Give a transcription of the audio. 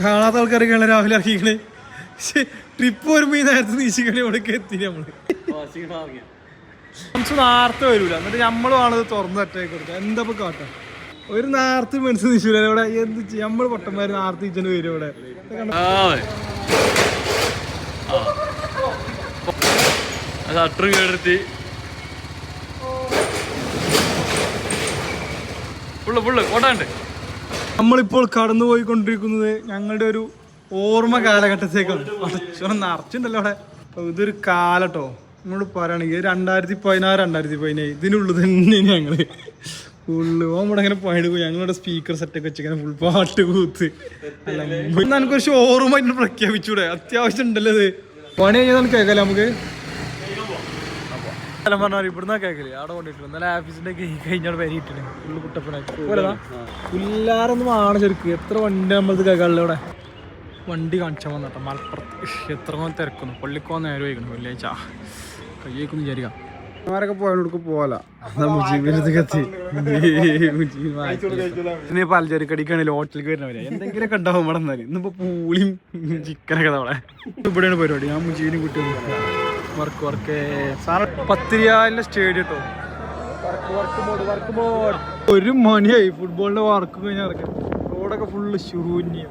കാണാത്ത ആൾക്കാരൊക്കെയാണ് രാവിലെ ഇറങ്ങിക്കണേ പക്ഷെ ട്രിപ്പ് വരുമ്പോ ഈ നേരത്തെ നീശിക്കണി ഇവിടേക്ക് എത്തി നമ്മൾ. മനസ്സ് നേരത്തെ വരൂല. എന്നിട്ട് നമ്മളും ആണത് തുറന്ന് അറ്റാക്കി കൊടുക്കുക. എന്താ ഇപ്പൊ കാട്ടാ? ഒരു നേരത്തെ മനസ്സ് നീശൂല. ഇവിടെ എന്ത് നമ്മൾ നമ്മൾ പൊട്ടന്മാര് നേരത്തെ ഇച്ചന് വരും ഇവിടെ? ഷട്ടർ കേടെടുത്തി ഫുള്ള് ഫുള്ള് ഓട്ടാണ്ട് നമ്മളിപ്പോൾ കടന്നു പോയിക്കൊണ്ടിരിക്കുന്നത് ഞങ്ങളുടെ ഒരു ഓർമ്മ കാലഘട്ടത്തേക്കാണ്. നിറച്ചുണ്ടല്ലോ അവിടെ. ഇതൊരു കാലട്ടോ. നമ്മളോട് പറയുകയാണെങ്കിൽ രണ്ടായിരത്തി പതിനാറ് രണ്ടായിരത്തി പതിനേഴ് ഇതിനുള്ളിൽ തന്നെ ഞങ്ങൾ. ഫുള്ള് ഇവിടെ അങ്ങനെ പണിത് പോയി. ഞങ്ങളുടെ സ്പീക്കർ സെറ്റൊക്കെ വെച്ചിങ്ങനെ ഫുൾ പാട്ട് കൂത്ത്. അല്ല ഷോറൂം പ്രഖ്യാപിച്ചൂടെ? അത്യാവശ്യം ഉണ്ടല്ലോ ഇത്. പണി കഴിഞ്ഞാൽ കേൾക്കാല്ലേ നമുക്ക്? സ്ഥലം പറഞ്ഞാൽ ഇവിടുന്ന് കേൾക്കൽ അവിടെ കൊണ്ടിട്ട് നല്ല ആഫീസിന്റെ കഴിഞ്ഞാൽ വരിയിട്ടില്ല ഫുള്ള് കുട്ടപ്പനായിട്ട് പോലതാ പുല്ലാറൊന്നും ആണ് ശരിക്കും. എത്ര വണ്ടി നമ്മളത് കേൾക്കാറില്ല ഇവിടെ? വണ്ടി കാണിച്ചാൽ വന്നിട്ട് മലപ്പുറത്ത്. എത്ര തിരക്കുന്നു. പള്ളിക്കോ നേരം വൈകണം. വെള്ളിയാഴ്ച. കയ്യേക്കൊന്നും വിചാരിക്കാം. ഇനി പലചരക്കടിക്കാണെങ്കിൽ ഹോട്ടലിൽ വരുന്നവരെ. എന്തെങ്കിലുമൊക്കെ ഉണ്ടാവും ഇവിടെ ഇന്നിപ്പോ പൂളിയും ചിക്കനൊക്കെ അവിടെ ഇവിടെയാണ് പരിപാടി. ഞാൻ മുജീവിനും കുട്ടി വർക്ക് വർക്ക്. പത്തിരിയാലിന്റെ സ്റ്റേഡിയം കേട്ടോ വർക്ക് മോഡ് വർക്ക് മോഡ് ഒരു മണിയായി. ഫുട്ബോളിന്റെ വർക്ക് കഴിഞ്ഞാൽ ഇറക്കാം റോഡൊക്കെ ഫുള്ള് ശൂന്യം